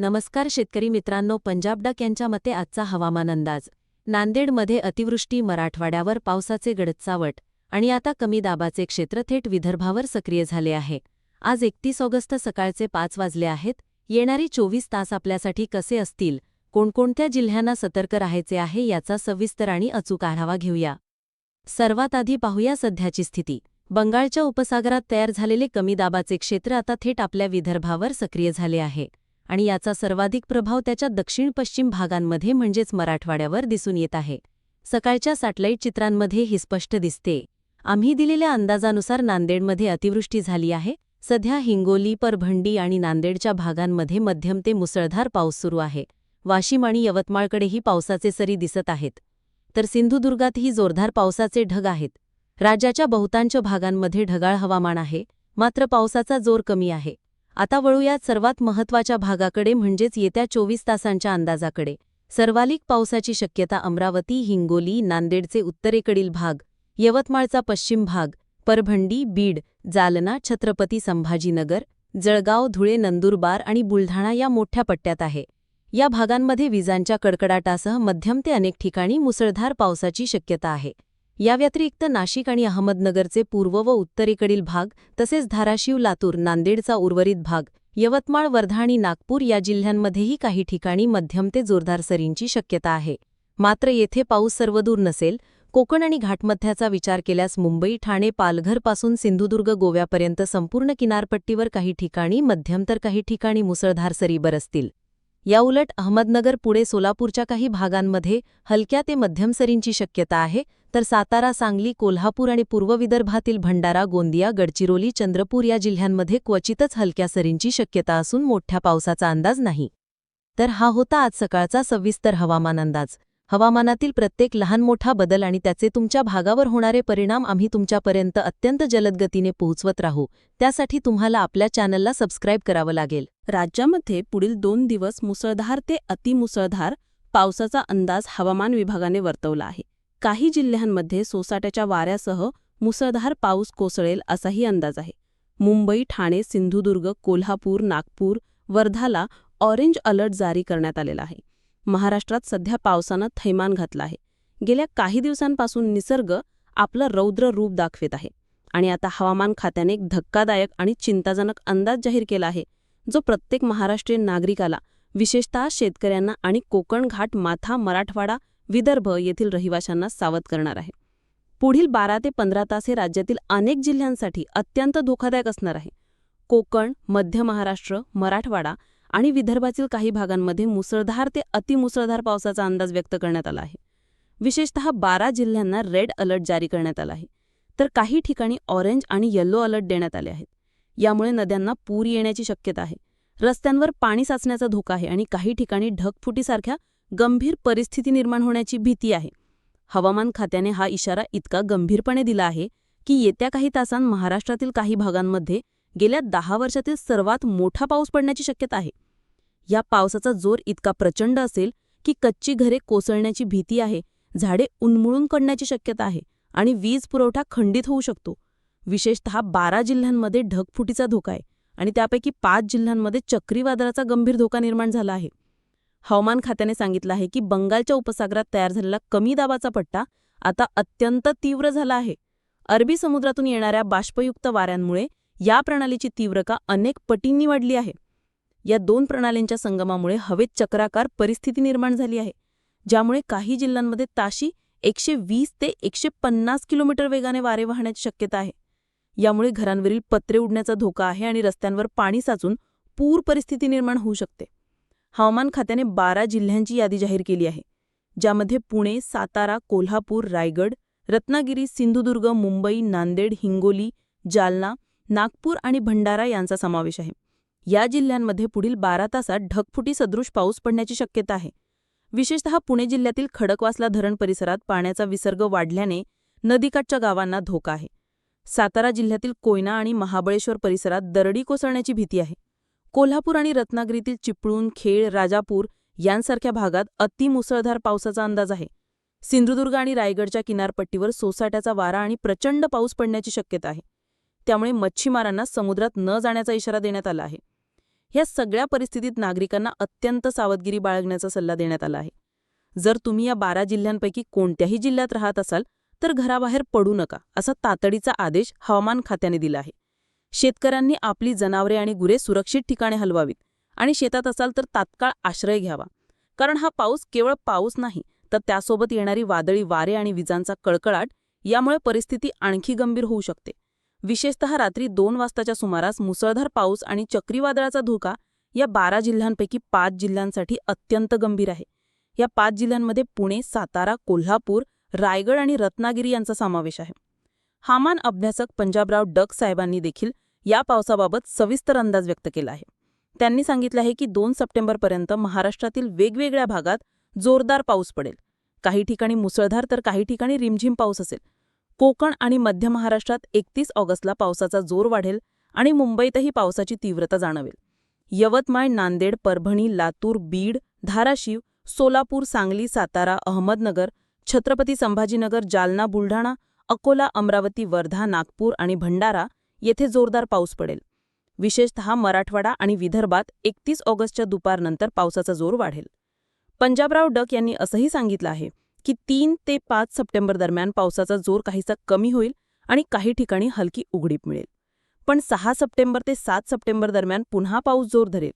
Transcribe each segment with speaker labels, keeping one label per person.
Speaker 1: नमस्कार शेतकरी मित्रांनो पंजाब डक यांच्या मते आजचा हवामान अंदाज. नांदेडमध्ये अतिवृष्टी मराठवाड्यावर पावसाचे गडचावट आणि आता कमी दाबाचे क्षेत्र थेट विदर्भावर सक्रिय झाले आहे. आज एकतीस ऑगस्ट सकाळचे पाच वाजले आहेत. येणारी चोवीस तास आपल्यासाठी कसे असतील? कोणकोणत्या जिल्ह्यांना सतर्क राहायचे आहे याचा सविस्तर आणि अचूक आढावा घेऊया. सर्वात आधी पाहूया सध्याची स्थिती. बंगालच्या उपसागरात तयार झालेले कमी दाबाचे क्षेत्र आता थेट आपल्या विदर्भावर सक्रिय झाले आहे. आणि याचा सर्वाधिक प्रभाव त्याच्या दक्षिण पश्चिम भागांमध्ये म्हणजेच मराठवाड्यावर दिसून येत आहे. सकाळच्या सॅटेलाईट चित्रांमध्ये ही स्पष्ट दिसते. आम्ही दिलेल्या अंदाजानुसार नांदेडमध्ये अतिवृष्टी झाली आहे. सध्या हिंगोली परभंडी आणि नांदेडच्या भागांमध्ये मध्यम ते मुसळधार पाऊस सुरू आहे. वाशिम आणि यवतमाळकडेही पावसाचे सरी दिसत आहेत. तर सिंधुदुर्गातही जोरदार पावसाचे ढग आहेत. राज्याच्या बहुतांश भागांमध्ये ढगाळ हवामान आहे. मात्र पावसाचा जोर कमी आहे. आता वळूयात सर्वात महत्त्वाच्या भागाकडे म्हणजेच येत्या चोवीस तासांच्या अंदाजाकडे. सर्वाधिक पावसाची शक्यता अमरावती हिंगोली नांदेडचे उत्तरेकडील भाग यवतमाळचा पश्चिम भाग परभंडी बीड जालना छत्रपती संभाजीनगर जळगाव धुळे नंदुरबार आणि बुलढाणा या मोठ्या पट्ट्यात आहे. या भागांमध्ये विजांच्या कडकडाटासह मध्यम ते अनेक ठिकाणी मुसळधार पावसाची शक्यता आहे. या व्यतिरिक्त नाशिक आणि अहमदनगरचे पूर्व व उत्तरेकडील भाग तसेच धाराशिव लातूर नांदेडचा उर्वरित भाग यवतमाळ वर्धा आणि नागपूर या जिल्ह्यांमध्येही काही ठिकाणी मध्यम ते जोरदार सरींची शक्यता आहे. मात्र येथे पाऊस सर्वदूर नसेल कोकण आणि घाटमध्याचा विचार केल्यास मुंबई ठाणे पालघरपासून सिंधुदुर्ग गोव्यापर्यंत संपूर्ण किनारपट्टीवर काही ठिकाणी मध्यम तर काही ठिकाणी मुसळधार सरी बरसतील. याउलट अहमदनगर पुढे सोलापूरच्या काही भागांमध्ये हलक्या ते मध्यम सरींची शक्यता आहे तर सातारा सांगली कोल्हापूर आणि पूर्व विदर्भातील भंडारा गोंदिया गडचिरोली चंद्रपूर या जिल्ह्यांमध्ये क्वचितच हलक्या सरींची शक्यता असून मोठ्या पावसाचा अंदाज नाही. तर हा होता आज सकाळचा सविस्तर हवामान अंदाज. हवामानातील प्रत्येक लहान मोठा बदल आणि त्याचे तुमच्या भागावर होणारे परिणाम आम्ही तुमच्यापर्यंत अत्यंत जलदगतीने पोहोचवत राहू. त्यासाठी तुम्हाला आपल्या चॅनलला सबस्क्राईब करावं लागेल.
Speaker 2: राज्यामध्ये पुढील दोन दिवस मुसळधार ते अतिमुसळधार पावसाचा अंदाज हवामान विभागाने वर्तवला आहे. काही जिल्ह्यांमध्ये सोसाट्याच्या वाऱ्यासह मुसळधार पाऊस कोसळेल असाही अंदाज आहे. मुंबई ठाणे सिंधुदुर्ग कोल्हापूर नागपूर वर्धाला ऑरेंज अलर्ट जारी करण्यात आलेला आहे. महाराष्ट्रात सध्या पावसानं थैमान घातलं आहे. गेल्या काही दिवसांपासून निसर्ग आपलं रौद्र रूप दाखवित आहे आणि आता हवामान खात्याने एक धक्कादायक आणि चिंताजनक अंदाज जाहीर केला आहे जो प्रत्येक महाराष्ट्रीयन नागरिकाला विशेषतः शेतकऱ्यांना आणि कोकण घाट माथा मराठवाडा विदर्भ येथील रहिवाशांना सावध करणार आहे. पुढील बारा ते पंधरा तास हे राज्यातील अनेक जिल्ह्यांसाठी अत्यंत धोकादायक असणार आहे. कोकण मध्य महाराष्ट्र मराठवाडा आणि विदर्भातील काही भागांमध्ये मुसळधार ते अतिमुसळधार पावसाचा अंदाज व्यक्त करण्यात आला आहे. विशेषतः बारा जिल्ह्यांना रेड अलर्ट जारी करण्यात आला आहे. तर काही ठिकाणी ऑरेंज आणि येल्लो अलर्ट देण्यात आले आहेत. यामुळे नद्यांना पूर येण्याची शक्यता आहे. रस्त्यांवर पाणी साचण्याचा धोका आहे आणि काही ठिकाणी ढगफुटीसारख्या गंभीर परिस्थिती निर्माण होण्याची भीती आहे. हवामान खात्याने हा इशारा इतका गंभीरपणे दिला आहे की येत्या काही तासांत महाराष्ट्रातील काही भागांमध्ये गेल्या दहा वर्षातील सर्वात मोठा पाऊस पडण्याची शक्यता आहे. या पावसाचा जोर इतका प्रचंड असेल की कच्ची घरे कोसळण्याची भीती आहे झाडे उन्मळून पडण्याची शक्यता आहे आणि वीज पुरवठा खंडित होऊ शकतो. विशेषतः बारा जिल्ह्यांमध्ये ढगफुटीचा धोका आहे आणि त्यापैकी पाच जिल्ह्यांमध्ये चक्रीवादळाचा गंभीर धोका निर्माण झाला आहे. हवामान खात्याने सांगितलं आहे की बंगालच्या उपसागरात तयार झालेला कमी दाबाचा पट्टा आता अत्यंत तीव्र झाला आहे. अरबी समुद्रातून येणाऱ्या बाष्पयुक्त वाऱ्यांमुळे या प्रणालीची तीव्रता अनेक पटींनी वाढली आहे. या दोन प्रणालींच्या संगमामुळे हवेत चक्राकार परिस्थिती निर्माण झाली आहे ज्यामुळे काही जिल्ह्यांमध्ये ताशी एकशे वीस ते एकशे पन्नास किलोमीटर वेगाने वारे वाहण्याची शक्यता आहे. यामुळे घरांवरील पत्रे उडण्याचा धोका आहे आणि रस्त्यांवर पाणी साचून पूर परिस्थिती निर्माण होऊ शकते. हवामान खात्याने बारा जिल्ह्यांची यादी जाहीर केली आहे ज्यामध्ये पुणे सातारा कोल्हापूर रायगड रत्नागिरी सिंधुदुर्ग मुंबई नांदेड हिंगोली जालना नागपूर आणि भंडारा यांचा समावेश आहे. या जिल्ह्यांमध्ये पुढील बारा तासात ढगफुटी सदृश पाऊस पडण्याची शक्यता आहे. विशेषतः पुणे जिल्ह्यातील खडकवासला धरण परिसरात पाण्याचा विसर्ग वाढल्याने नदीकाठच्या गावांना धोका आहे. सातारा जिल्ह्यातील कोयना आणि महाबळेश्वर परिसरात दरडी कोसळण्याची भीती आहे. कोल्हापूर आणि रत्नागिरीतील चिपळूण खेळ राजापूर यांसारख्या भागात अतिमुसळधार पावसाचा अंदाज आहे. सिंधुदुर्ग आणि रायगडच्या किनारपट्टीवर सोसाट्याचा वारा आणि प्रचंड पाऊस पडण्याची शक्यता आहे. त्यामुळे मच्छीमारांना समुद्रात न जाण्याचा इशारा देण्यात आला आहे. ह्या सगळ्या परिस्थितीत नागरिकांना अत्यंत सावधगिरी बाळगण्याचा सल्ला देण्यात आला आहे. जर तुम्ही या बारा जिल्ह्यांपैकी कोणत्याही जिल्ह्यात राहत असाल तर घराबाहेर पडू नका असा तातडीचा आदेश हवामान खात्याने दिला आहे. शेतकऱ्यांनी आपली जनावरे आणि गुरे सुरक्षित ठिकाणी हलवावीत आणि शेतात असाल तर तात्काळ आश्रय घ्यावा. कारण हा पाऊस केवळ पाऊस नाही तर त्यासोबत येणारी वादळी वारे आणि विजांचा कळकळाट यामुळे परिस्थिती आणखी गंभीर होऊ शकते. विशेषतः रात्री दोन वाजताच्या सुमारास मुसळधार पाऊस आणि चक्रीवादळाचा धोका या बारा जिल्ह्यांपैकी पाच जिल्ह्यांसाठी अत्यंत गंभीर आहे. या पाच जिल्ह्यांमध्ये पुणे सातारा कोल्हापूर रायगड आणि रत्नागिरी यांचा समावेश आहे. हवामान अभ्यासक पंजाबराव डक साहेबांनी देखील या पावसाबाबत सविस्तर अंदाज व्यक्त केला आहे. त्यांनी सांगितलं आहे की दोन सप्टेंबरपर्यंत महाराष्ट्रातील वेगवेगळ्या भागात जोरदार पाऊस पडेल. काही ठिकाणी मुसळधार तर काही ठिकाणी रिमझिम पाऊस असेल. कोकण आणि मध्य महाराष्ट्रात एकतीस ऑगस्टला पावसाचा जोर वाढेल आणि मुंबईतही पावसाची तीव्रता जाणवेल. यवतमाळ नांदेड परभणी लातूर बीड धाराशिव सोलापूर सांगली सातारा अहमदनगर छत्रपती संभाजीनगर जालना बुलढाणा अकोला अमरावती वर्धा नागपूर आणि भंडारा येथे जोरदार पाऊस पडेल. विशेषतः मराठवाडा आणि विदर्भात एकतीस ऑगस्टच्या दुपारनंतर पावसाचा जोर वाढेल. पंजाबराव डक यांनी असंही सांगितलं आहे की तीन ते पाच सप्टेंबर दरम्यान पावसाचा जोर काहीसा कमी होईल आणि काही ठिकाणी हलकी उघडीप मिळेल. पण सहा सप्टेंबर ते सात सप्टेंबर दरम्यान पुन्हा पाऊस जोर धरेल.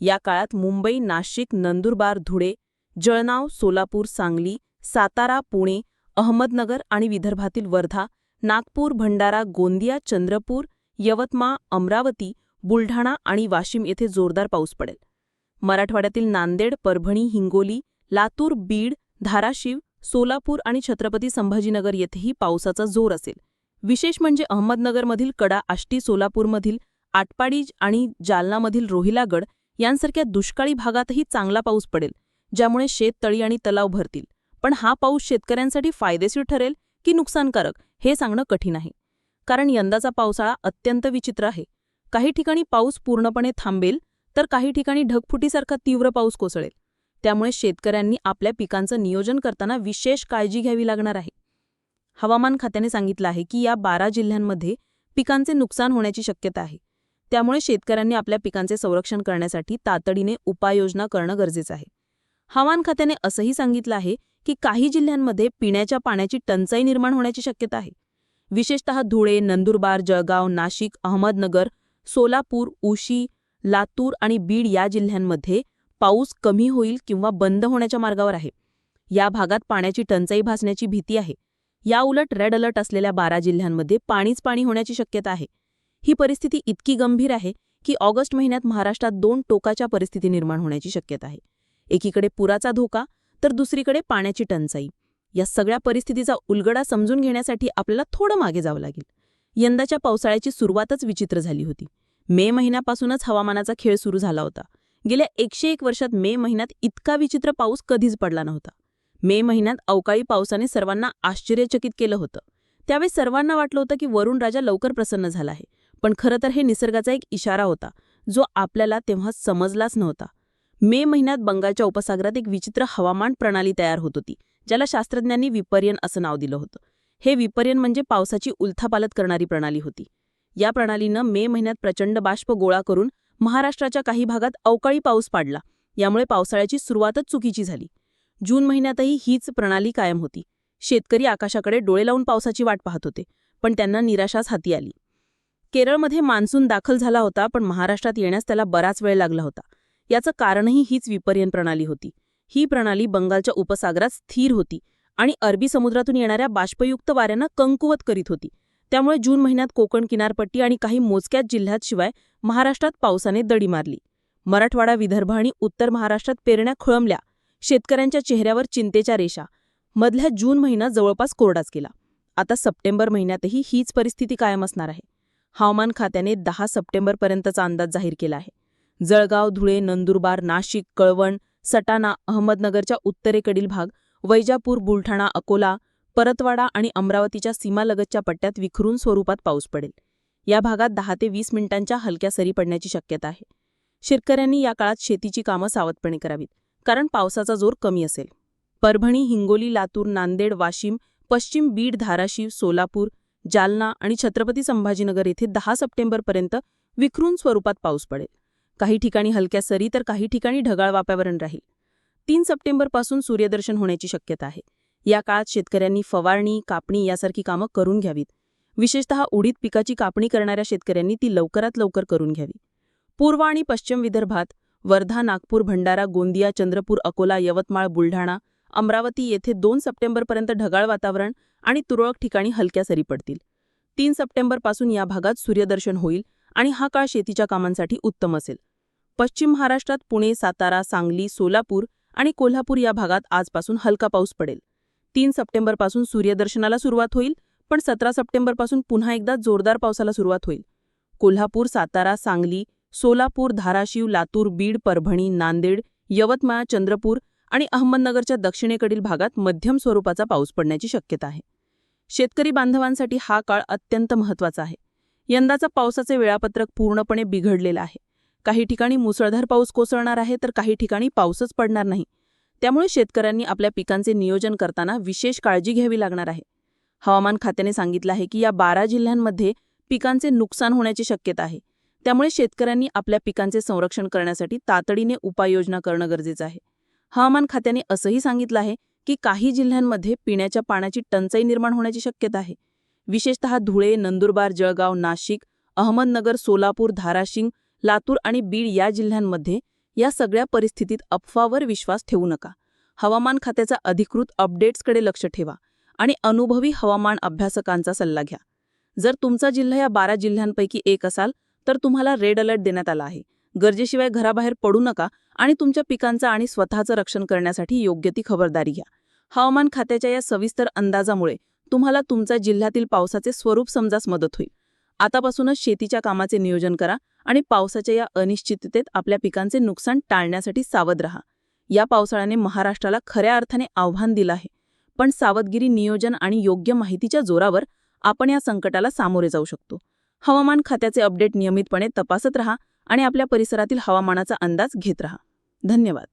Speaker 2: या काळात मुंबई नाशिक नंदुरबार धुळे जळनाव सोलापूर सांगली सातारा पुणे अहमदनगर आणि विदर्भातील वर्धा नागपूर भंडारा गोंदिया चंद्रपूर यवतमाळ अमरावती बुलढाणा आणि वाशिम येथे जोरदार पाऊस पडेल. मराठवाड्यातील नांदेड परभणी हिंगोली लातूर बीड धाराशिव सोलापूर आणि छत्रपती संभाजीनगर येथेही पावसाचा जोर असेल. विशेष म्हणजे अहमदनगरमधील कडा आष्टी सोलापूरमधील आटपाडी आणि जालनामधील रोहिलागड यांसारख्या दुष्काळी भागातही चांगला पाऊस पडेल ज्यामुळे शेततळी आणि तलाव भरतील. पण हा पाऊस शेतकऱ्यांसाठी फायदेशीर ठरेल की नुकसानकारक हे सांगणं कठीण आहे. कारण यंदाचा पावसाळा अत्यंत विचित्र आहे. काही ठिकाणी पाऊस पूर्णपणे थांबेल तर काही ठिकाणी ढगफुटीसारखा तीव्र पाऊस कोसळेल. त्यामुळे शेतकऱ्यांनी आपल्या पिकांचं नियोजन करताना विशेष काळजी घ्यावी लागणार आहे. हवामान खात्याने सांगितलं आहे की या बारा जिल्ह्यांमध्ये पिकांचे नुकसान होण्याची शक्यता आहे. त्यामुळे शेतकऱ्यांनी आपल्या पिकांचे संरक्षण करण्यासाठी तातडीने उपाययोजना करणं गरजेचं आहे. हवामान खात्याने असंही सांगितलं आहे की काही जिल्ह्यांमध्ये पिण्याच्या पाण्याची टंचाई निर्माण होण्याची शक्यता आहे. विशेषतः धुळे नंदुरबार जळगाव नाशिक अहमदनगर सोलापूर उशी लातूर आणि बीड या जिल्ह्यांमध्ये पाऊस कमी होईल किंवा बंद होण्याच्या मार्गावर आहे. या भागात पाण्याची टंचाई भासण्याची भीती आहे. याउलट रेड अलर्ट असलेल्या बारा जिल्ह्यांमध्ये पाणीच पाणी होण्याची शक्यता आहे. ही परिस्थिती इतकी गंभीर आहे की ऑगस्ट महिन्यात महाराष्ट्रात दोन टोकाच्या परिस्थिती निर्माण होण्याची शक्यता आहे. एकीकडे पुराचा धोका तर दुसरीकडे पाण्याची टंचाई. या सगळ्या परिस्थितीचा उलगडा समजून घेण्यासाठी आपल्याला थोडं मागे जावं लागेल. यंदाच्या पावसाळ्याची सुरुवातच विचित्र झाली होती. मे महिन्यापासूनच हवामानाचा खेळ सुरू झाला होता. गेल्या एकशे एक वर्षात मे महिन्यात इतका विचित्र पाऊस कधीच पडला नव्हता. मे महिन्यात अवकाळी पावसाने सर्वांना आश्चर्यचकित केलं होतं. त्यावेळी सर्वांना वाटलं होतं की वरुण राजा लवकर प्रसन्न झाला आहे. पण खरं तर हे निसर्गाचा एक इशारा होता जो आपल्याला तेव्हा समजलाच नव्हता. मे महिन्यात बंगालच्या उपसागरात एक विचित्र हवामान प्रणाली तयार होत होती ज्याला शास्त्रज्ञांनी विपर्यन असं नाव दिलं होतं. हे विपर्यन म्हणजे पावसाची उलथापालत करणारी प्रणाली होती. या प्रणालीनं मे महिन्यात प्रचंड बाष्प गोळा करून महाराष्ट्राच्या काही भागात अवकाळी पाऊस पाडला यामुळे पावसाळ्याची सुरुवातच चुकीची झाली. जून महिन्यातही हीच प्रणाली कायम होती. शेतकरी आकाशाकडे डोळे लावून पावसाची वाट पाहत होते पण त्यांना निराशाच हाती आली. केरळमध्ये मान्सून दाखल झाला होता पण महाराष्ट्रात येण्यास त्याला बराच वेळ लागला होता. याचं कारणही हीच विपर्यन प्रणाली होती. ही प्रणाली बंगालच्या उपसागरात स्थिर होती आणि अरबी समुद्रातून येणाऱ्या बाष्पयुक्त वाऱ्यांना कंकुवत करीत होती. त्यामुळे जून महिन्यात कोकण किनारपट्टी आणि काही मोजक्याच जिल्ह्यात शिवाय महाराष्ट्रात पावसाने दडी मारली. मराठवाडा विदर्भ आणि उत्तर महाराष्ट्रात पेरण्या खुळंबल्या. शेतकऱ्यांच्या चेहऱ्यावर चिंतेच्या रेषा. मधल्या जून महिना जवळपास कोरडाच केला आता सप्टेंबर महिन्यातही हीच परिस्थिती कायम असणार आहे. हवामान खात्याने दहा सप्टेंबरपर्यंतचा अंदाज जाहीर केला आहे. जळगाव धुळे नंदुरबार नाशिक कळवण सटाणा अहमदनगरच्या उत्तरेकडील भाग वैजापूर बुलढाणा अकोला परतवाडा आणि अमरावतीच्या सीमालगतच्या पट्ट्यात विखरून स्वरूपात पाऊस पडेल. या भागात दहा ते वीस मिनिटांच्या हलक्या सरी पडण्याची शक्यता आहे. शेतकऱ्यांनी या काळात शेतीची कामं सावधपणे करावीत कारण पावसाचा जोर कमी असेल. परभणी हिंगोली लातूर नांदेड वाशिम पश्चिम बीड धाराशिव सोलापूर जालना आणि छत्रपती संभाजीनगर येथे दहा सप्टेंबरपर्यंत विखरून स्वरूपात पाऊस पडेल. काही ठिकाणी हलक्या सरी तर काही ठिकाणी ढगाळ वातावरण राहील. तीन सप्टेंबरपासून सूर्यदर्शन होण्याची शक्यता आहे. या काळात शेतकऱ्यांनी फवारणी कापणी यासारखी कामं करून घ्यावीत. विशेषतः उडीद पिकाची कापणी करणाऱ्या शेतकऱ्यांनी ती लवकरात लवकर करून घ्यावी. पूर्व आणि पश्चिम विदर्भात वर्धा नागपूर भंडारा गोंदिया चंद्रपूर अकोला यवतमाळ बुलढाणा अमरावती येथे दोन सप्टेंबरपर्यंत ढगाळ वातावरण आणि तुरळक ठिकाणी हलक्या सरी पडतील. तीन सप्टेंबरपासून या भागात सूर्यदर्शन होईल आणि हा काळ शेतीच्या कामांसाठी उत्तम असेल. पश्चिम महाराष्ट्रात पुणे सातारा सांगली सोलापूर आणि कोल्हापूर या भागात आजपासून हलका पाऊस पडेल. तीन सप्टेंबरपासून सूर्यदर्शनाला सुरुवात होईल पण सतरा सप्टेंबरपासून पुन्हा एकदा जोरदार पावसाला सुरुवात होईल. कोल्हापूर सातारा सांगली सोलापूर धाराशिव लातूर बीड परभणी नांदेड यवतमाळ चंद्रपूर आणि अहमदनगरच्या दक्षिणेकडील भागात मध्यम स्वरूपाचा पाऊस पडण्याची शक्यता आहे. शेतकरी बांधवांसाठी हा काळ अत्यंत महत्त्वाचा आहे. यंदाचा पावसाचे वेळापत्रक पूर्णपणे बिघडलेलं आहे. काही ठिकाणी मुसळधार पाऊस कोसळणार आहे तर काही ठिकाणी पाऊसच पडणार नाही. त्यामुळे शेतकऱ्यांनी आपल्या पिकांचे नियोजन करताना विशेष काळजी घ्यावी लागणार आहे. हवामान खात्याने सांगितलं आहे की या बारा जिल्ह्यांमध्ये पिकांचे नुकसान होण्याची शक्यता आहे. त्यामुळे शेतकऱ्यांनी आपल्या पिकांचे संरक्षण करण्यासाठी तातडीने उपाययोजना करणं गरजेचं आहे. हवामान खात्याने असंही सांगितलं आहे की काही जिल्ह्यांमध्ये पिण्याच्या पाण्याची टंचाई निर्माण होण्याची शक्यता आहे. विशेषतः धुळे नंदुरबार जळगाव नाशिक अहमदनगर सोलापूर धाराशिंग लातूर आणि बीड या जिल्ह्यांमध्ये या सगळ्या परिस्थितीत अफवावर विश्वास ठेवू नका. हवामान खात्याचा अधिकृत अपडेट्सकडे लक्ष ठेवा आणि अनुभवी हवामान अभ्यासकांचा सल्ला घ्या. जर तुमचा जिल्हा या बारा जिल्ह्यांपैकी एक असाल तर तुम्हाला रेड अलर्ट देण्यात आला आहे. गरजेशिवाय घराबाहेर पडू नका आणि तुमच्या पिकांचं आणि स्वतःचं रक्षण करण्यासाठी योग्य ती खबरदारी घ्या. हवामान खात्याच्या या सविस्तर अंदाजामुळे तुम्हाला तुमच्या जिल्ह्यातील पावसाचे स्वरूप समजास मदत होईल. आतापासूनच शेतीच्या कामाचे नियोजन करा आणि पावसाच्या या अनिश्चिततेत आपल्या पिकांचे नुकसान टाळण्यासाठी सावध रहा. या पावसाळ्याने महाराष्ट्राला खऱ्या अर्थाने आव्हान दिलं आहे. पण सावधगिरी नियोजन आणि योग्य माहितीच्या जोरावर आपण या संकटाला सामोरे जाऊ शकतो. हवामान खात्याचे अपडेट नियमितपणे तपासत रहा आणि आपल्या परिसरातील हवामानाचा अंदाज घेत रहा. धन्यवाद.